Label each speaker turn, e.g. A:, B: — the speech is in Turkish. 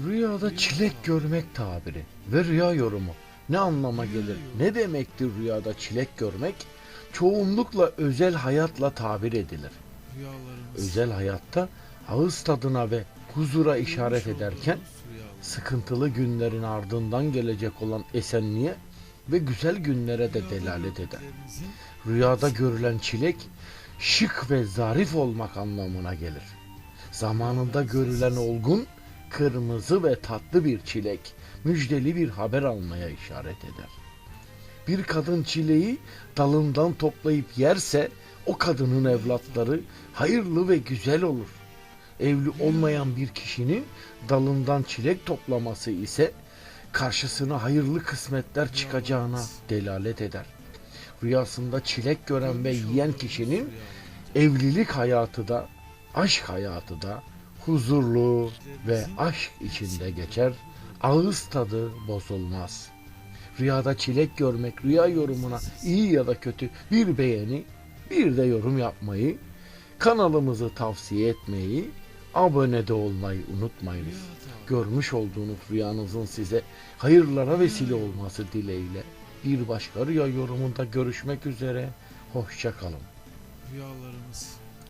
A: Rüyada çilek görmek tabiri ve rüya yorumu ne anlama gelir? Ne demektir rüyada çilek görmek? Çoğunlukla özel hayatla tabir edilir. Özel hayatta ağız tadına ve huzura işaret ederken sıkıntılı günlerin ardından gelecek olan esenliğe ve güzel günlere de delalet eder. Rüyada görülen çilek şık ve zarif olmak anlamına gelir. Zamanında görülen olgun, kırmızı ve tatlı bir çilek, müjdeli bir haber almaya işaret eder. Bir kadın çileği dalından toplayıp yerse o kadının evlatları hayırlı ve güzel olur. Evli olmayan bir kişinin dalından çilek toplaması ise karşısına hayırlı kısmetler çıkacağına delalet eder. Rüyasında çilek gören ve yiyen kişinin evlilik hayatı da aşk hayatı da huzurlu ve aşk içinde geçer. Ağız tadı bozulmaz. Rüyada çilek görmek, rüya yorumuna iyi ya da kötü bir beğeni, bir de yorum yapmayı, kanalımızı tavsiye etmeyi, abone de olmayı unutmayınız. Görmüş olduğunuz rüyanızın size hayırlara vesile olması dileğiyle bir başka rüya yorumunda görüşmek üzere. Hoşça kalın.
B: Rüyalarımız